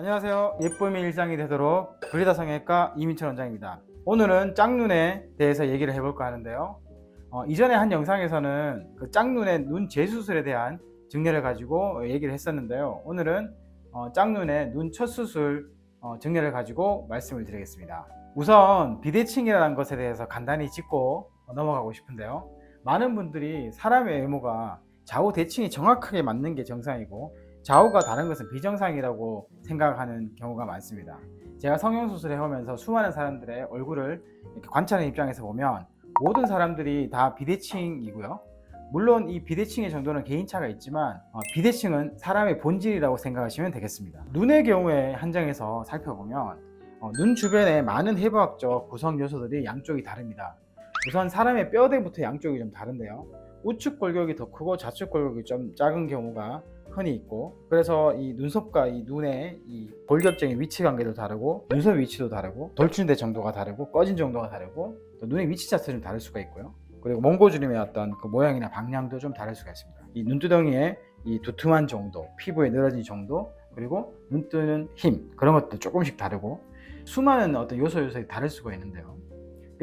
안녕하세요. 예쁨이 일상이 되도록 브리다 성형외과 이민철 원장입니다. 오늘은 짝눈에 대해서 얘기를 해볼까 하는데요. 어, 이전에 한 영상에서는 그 짝눈의 눈 재수술에 대한 증례를 가지고 얘기를 했었는데요. 오늘은 어, 짝눈의 눈 첫 수술 어, 증례를 가지고 말씀을 드리겠습니다. 우선 비대칭이라는 것에 대해서 간단히 짚고 넘어가고 싶은데요. 많은 분들이 사람의 외모가 좌우 대칭이 정확하게 맞는 게 정상이고 좌우가 다른 것은 비정상이라고 생각하는 경우가 많습니다. 제가 성형수술 해오면서 수많은 사람들의 얼굴을 관찰하는 입장에서 보면 모든 사람들이 다 비대칭이고요. 물론 이 비대칭의 정도는 개인차가 있지만 어, 비대칭은 사람의 본질이라고 생각하시면 되겠습니다. 눈의 경우에 한정해서 살펴보면 어, 눈 주변에 많은 해부학적 구성 요소들이 양쪽이 다릅니다. 우선 사람의 뼈대부터 양쪽이 좀 다른데요. 우측 골격이 더 크고 좌측 골격이 좀 작은 경우가 흔히 있고 그래서 이 눈썹과 이 눈의 이 골격적인 위치 관계도 다르고 눈썹 위치도 다르고 돌출된 정도가 다르고 꺼진 정도가 다르고 또 눈의 위치 자체도 좀 다를 수가 있고요. 그리고 몽고주름의 어떤 그 모양이나 방향도 좀 다를 수가 있습니다. 이 눈두덩이의 이 두툼한 정도, 피부의 늘어진 정도, 그리고 눈 뜨는 힘 그런 것도 조금씩 다르고 수많은 어떤 요소 요소들이 다를 수가 있는데요.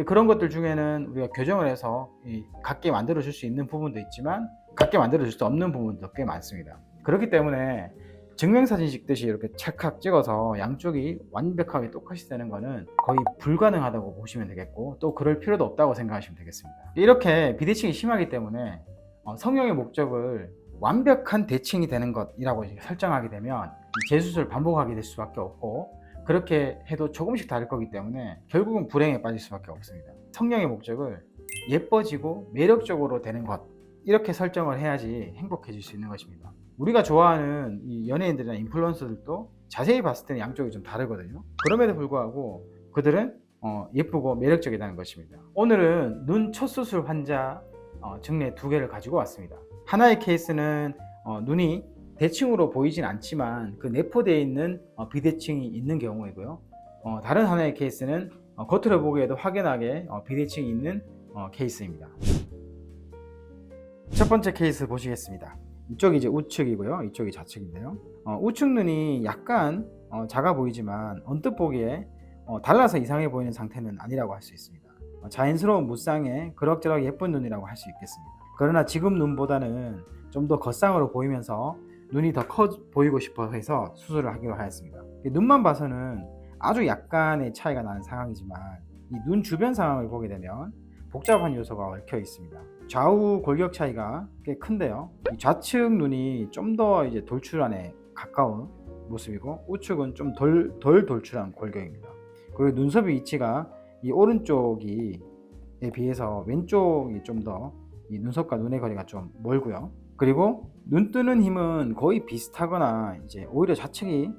그런 것들 중에는 우리가 교정을 해서 이 같게 만들어 줄 수 있는 부분도 있지만 같게 만들어 줄 수 없는 부분도 꽤 많습니다. 그렇기 때문에 증명사진 찍듯이 이렇게 찰칵 찍어서 양쪽이 완벽하게 똑같이 되는 거는 거의 불가능하다고 보시면 되겠고 또 그럴 필요도 없다고 생각하시면 되겠습니다. 이렇게 비대칭이 심하기 때문에 어, 성형의 목적을 완벽한 대칭이 되는 것이라고 설정하게 되면 이 재수술을 반복하게 될 수밖에 없고 그렇게 해도 조금씩 다를 거기 때문에 결국은 불행에 빠질 수밖에 없습니다. 성형의 목적을 예뻐지고 매력적으로 되는 것 이렇게 설정을 해야지 행복해질 수 있는 것입니다. 우리가 좋아하는 이 연예인들이나 인플루언서들도 자세히 봤을 때는 양쪽이 좀 다르거든요. 그럼에도 불구하고 그들은 어, 예쁘고 매력적이라는 것입니다. 오늘은 눈 첫 수술 환자 어, 증례 두 개를 가지고 왔습니다. 하나의 케이스는 어, 눈이 대칭으로 보이진 않지만 그 내포되어 있는 어, 비대칭이 있는 경우이고요. 어, 다른 하나의 케이스는 어, 겉으로 보기에도 확연하게 어, 비대칭이 있는 어, 케이스입니다. 첫 번째 케이스 보시겠습니다. 이쪽이 이제 우측이고요. 이쪽이 좌측인데요. 어, 우측 눈이 약간 어, 작아 보이지만 언뜻 보기에 어, 달라서 이상해 보이는 상태는 아니라고 할 수 있습니다. 어, 자연스러운 무쌍의 그럭저럭 예쁜 눈이라고 할 수 있겠습니다. 그러나 지금 눈보다는 좀 더 겉상으로 보이면서 눈이 더 커 보이고 싶어 해서 수술을 하기로 하였습니다. 눈만 봐서는 아주 약간의 차이가 나는 상황이지만 이 눈 주변 상황을 보게 되면 복잡한 요소가 얽혀 있습니다. 좌우 골격 차이가 꽤 큰데요. 이 좌측 눈이 좀 더 이제 돌출안에 가까운 모습이고 우측은 좀 덜 덜 돌출한 골격입니다. 그리고 눈썹의 위치가 이 오른쪽이에 비해서 왼쪽이 좀 더 이 눈썹과 눈의 거리가 좀 멀고요. 그리고 눈 뜨는 힘은 거의 비슷하거나 이제 오히려 좌측이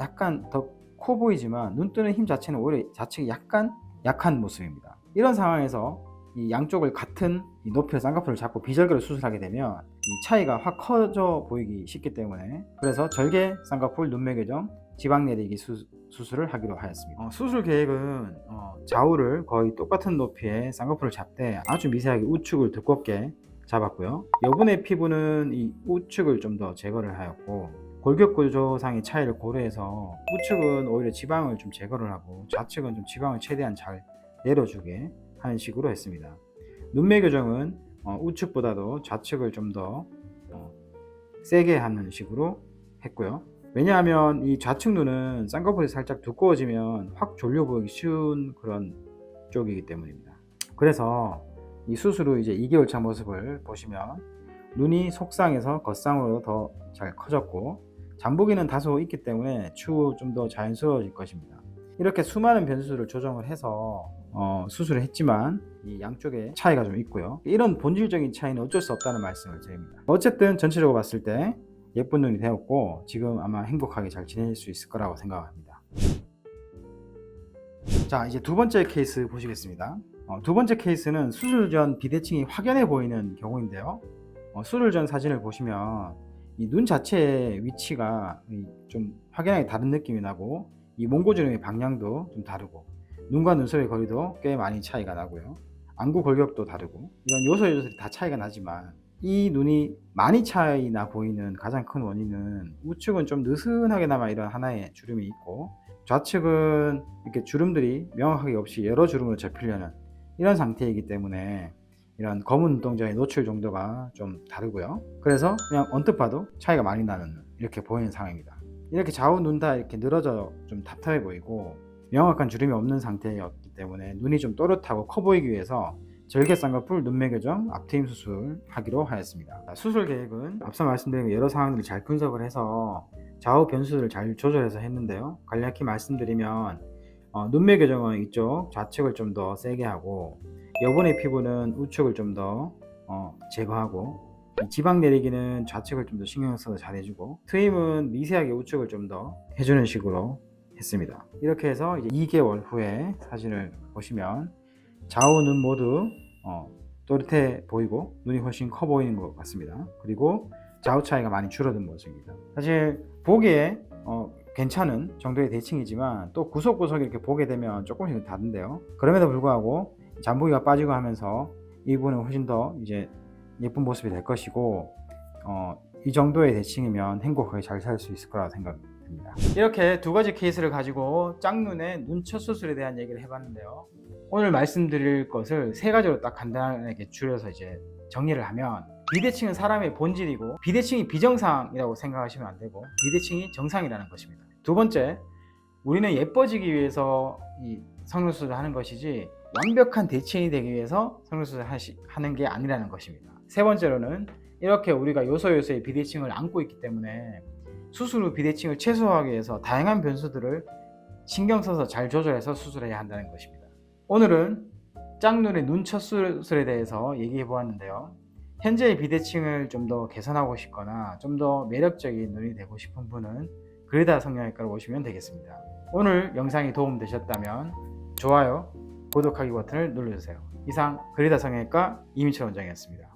약간 더 커 보이지만 눈 뜨는 힘 자체는 오히려 좌측이 약간 약한 모습입니다. 이런 상황에서 이 양쪽을 같은 이 높이의 쌍꺼풀을 잡고 비절개로 수술하게 되면 이 차이가 확 커져 보이기 쉽기 때문에 그래서 절개 쌍꺼풀 눈매 교정 지방 내리기 수, 술을 하기로 하였습니다. 어, 수술 계획은 어, 좌우를 거의 똑같은 높이의 쌍꺼풀을 잡되 아주 미세하게 우측을 두껍게 잡았고요. 여분의 피부는 이 우측을 좀 더 제거를 하였고 골격 구조상의 차이를 고려해서 우측은 오히려 지방을 좀 제거를 하고 좌측은 좀 지방을 최대한 잘 내려주게 하는 식으로 했습니다. 눈매 교정은 어, 우측보다도 좌측을 좀더 어, 세게 하는 식으로 했고요. 왜냐하면 이 좌측 눈은 쌍꺼풀이 살짝 두꺼워지면 확 졸려 보이기 쉬운 그런 쪽이기 때문입니다. 그래서 이 수술 후 이제 2개월 차 모습을 보시면 눈이 속상에서 겉상으로 더 잘 커졌고 잠보기는 다소 있기 때문에 추후 좀 더 자연스러워질 것입니다. 이렇게 수많은 변수를 조정을 해서 어, 수술을 했지만 이 양쪽에 차이가 좀 있고요. 이런 본질적인 차이는 어쩔 수 없다는 말씀을 드립니다. 어쨌든 전체적으로 봤을 때 예쁜 눈이 되었고 지금 아마 행복하게 잘 지낼 수 있을 거라고 생각합니다. 자 이제 두 번째 케이스 보시겠습니다. 어, 두 번째 케이스는 수술 전 비대칭이 확연해 보이는 경우인데요. 어, 수술 전 사진을 보시면 이 눈 자체의 위치가 이좀 확연하게 다른 느낌이 나고 이 몽고주름의 방향도 좀 다르고 눈과 눈썹의 거리도 꽤 많이 차이가 나고요. 안구 골격도 다르고 이런 요소 요소들이 다 차이가 나지만 이 눈이 많이 차이 나 보이는 가장 큰 원인은 우측은 좀 느슨하게나마 이런 하나의 주름이 있고 좌측은 이렇게 주름들이 명확하게 없이 여러 주름으로 접히려는 이런 상태이기 때문에 이런 검은 눈동자의 노출 정도가 좀 다르고요. 그래서 그냥 언뜻 봐도 차이가 많이 나는 눈, 이렇게 보이는 상황입니다. 이렇게 좌우 눈 다 이렇게 늘어져 좀 답답해 보이고 명확한 주름이 없는 상태였기 때문에 눈이 좀 또렷하고 커 보이기 위해서 절개 쌍꺼풀 눈매 교정 앞트임 수술 하기로 하였습니다. 수술 계획은 앞서 말씀드린 여러 상황들을 잘 분석을 해서 좌우 변수를 잘 조절해서 했는데요. 간략히 말씀드리면 어, 눈매 교정은 이쪽 좌측을 좀 더 세게 하고 여분의 피부는 우측을 좀더 어, 제거하고 이 지방 내리기는 좌측을 좀 더 신경 써서 잘 해주고 트임은 미세하게 우측을 좀 더 해주는 식으로 했습니다. 이렇게 해서 이제 2개월 후에 사진을 보시면 좌우 눈 모두 어, 또렷해 보이고 눈이 훨씬 커 보이는 것 같습니다. 그리고 좌우 차이가 많이 줄어든 모습입니다. 사실 보기에 어, 괜찮은 정도의 대칭이지만 또 구석구석 이렇게 보게 되면 조금씩 다른데요. 그럼에도 불구하고 잠보기가 빠지고 하면서 이 부분은 훨씬 더 이제 예쁜 모습이 될 것이고 어, 이 정도의 대칭이면 행복하게 잘 살 수 있을 거라고 생각됩니다. 이렇게 두 가지 케이스를 가지고 짝눈의 눈첫 수술에 대한 얘기를 해봤는데요. 오늘 말씀드릴 것을 세 가지로 딱 간단하게 줄여서 이제 정리를 하면 비대칭은 사람의 본질이고 비대칭이 비정상이라고 생각하시면 안 되고 비대칭이 정상이라는 것입니다. 두 번째, 우리는 예뻐지기 위해서 이 성형수술을 하는 것이지 완벽한 대칭이 되기 위해서 성형수술을 하는 게 아니라는 것입니다. 세 번째로는 이렇게 우리가 요소 요소의 비대칭을 안고 있기 때문에 수술 후 비대칭을 최소화하기 위해서 다양한 변수들을 신경 써서 잘 조절해서 수술해야 한다는 것입니다. 오늘은 짝눈의 눈 첫 수술에 대해서 얘기해 보았는데요. 현재의 비대칭을 좀 더 개선하고 싶거나 좀 더 매력적인 눈이 되고 싶은 분은 그레다 성형외과로 오시면 되겠습니다. 오늘 영상이 도움되셨다면 좋아요, 구독하기 버튼을 눌러주세요. 이상 그레다 성형외과 이민철 원장이었습니다.